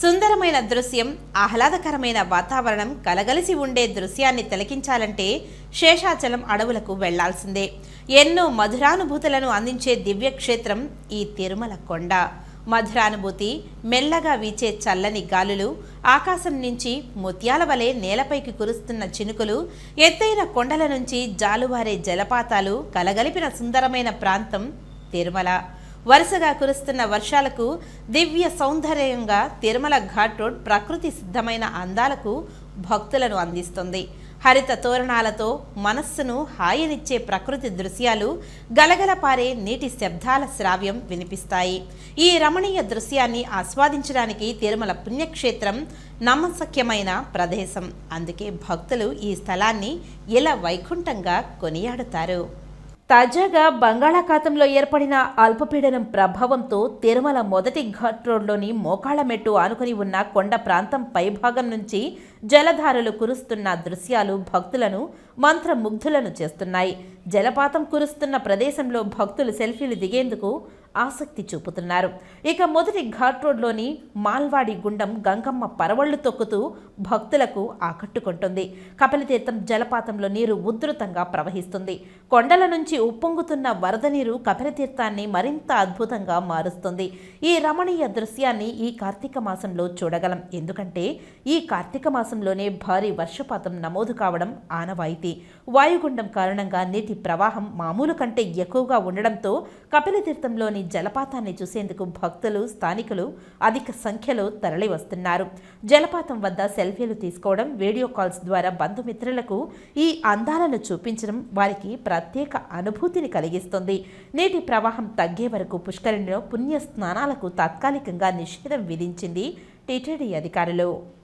సుందరమైన దృశ్యం ఆహ్లాదకరమైన వాతావరణం కలగలిసి ఉండే దృశ్యాన్ని తిలకించాలంటే శేషాచలం అడవులకు వెళ్ళాల్సిందే. ఎన్నో మధురానుభూతులను అందించే దివ్యక్షేత్రం ఈ తిరుమల కొండ. మధురానుభూతి మెల్లగా వీచే చల్లని గాలులు ఆకాశం నుంచి ముత్యాల వలె నేలపైకి కురుస్తున్న చినుకులు ఎత్తైన కొండల నుంచి జాలువారే జలపాతాలు కలగలిపిన సుందరమైన ప్రాంతం తిరుమల. వరుసగా కురుస్తున్న వర్షాలకు దివ్య సౌందర్యంగా తిరుమల ఘాట్ రోడ్ ప్రకృతి సిద్ధమైన అందాలకు భక్తులను అందిస్తుంది. హరిత తోరణాలతో మనస్సును హాయినిచ్చే ప్రకృతి దృశ్యాలు గలగలపారే నీటి శబ్దాల శ్రావ్యం వినిపిస్తాయి. ఈ రమణీయ దృశ్యాన్ని ఆస్వాదించడానికి తిరుమల పుణ్యక్షేత్రం నమ్మశక్యమైన ప్రదేశం. అందుకే భక్తులు ఈ స్థలాన్ని ఇలా వైకుంఠంగా కొనియాడుతారు? తాజాగా బంగాళాఖాతంలో ఏర్పడిన అల్పపీడనం ప్రభావంతో తిరుమల మొదటి ఘాట్ రోడ్లోని మోకాళ్ళ మెట్టు ఆనుకుని ఉన్న కొండ ప్రాంతం పైభాగం నుంచి జలధారలు కురుస్తున్న దృశ్యాలు భక్తులను మంత్రముగ్ధులను చేస్తున్నాయి. జలపాతం కురుస్తున్న ప్రదేశంలో భక్తులు సెల్ఫీలు దిగేందుకు ఆసక్తి చూపుతున్నారు. ఇక మొదటి ఘాట్ రోడ్లోని మాల్వాడి గుండం గంగమ్మ పరవళ్ళు తొక్కుతూ భక్తులకు ఆకట్టుకుంటుంది. కపిలతీర్థం జలపాతంలో నీరు ఉధృతంగా ప్రవహిస్తుంది. కొండల నుంచి ఉప్పొంగుతున్న వరద నీరు కపిలతీర్థాన్ని మరింత అద్భుతంగా మారుస్తుంది. ఈ రమణీయ దృశ్యాన్ని ఈ కార్తీక మాసంలో చూడగలం. ఎందుకంటే ఈ కార్తీక మాసంలోనే భారీ వర్షపాతం నమోదు కావడం ఆనవాయితీ. వాయుగుండం కారణంగా నీటి ప్రవాహం మామూలు కంటే ఎక్కువగా ఉండడంతో కపిలతీర్థంలోని జలపాతాన్ని చూసేందుకు భక్తులు స్థానికులు అధిక సంఖ్యలో తరలి వస్తున్నారు జలపాతం వద్ద సెల్ఫీలు తీసుకోవడం వీడియో కాల్స్ ద్వారా బంధుమిత్రులకు ఈ అందాలను చూపించడం వారికి ప్రత్యేక అనుభూతిని కలిగిస్తుంది. నీటి ప్రవాహం తగ్గే వరకు పుష్కరిణిలో పుణ్య స్నానాలకు తాత్కాలికంగా నిషేధం విధించింది టీటీడీ అధికారులు.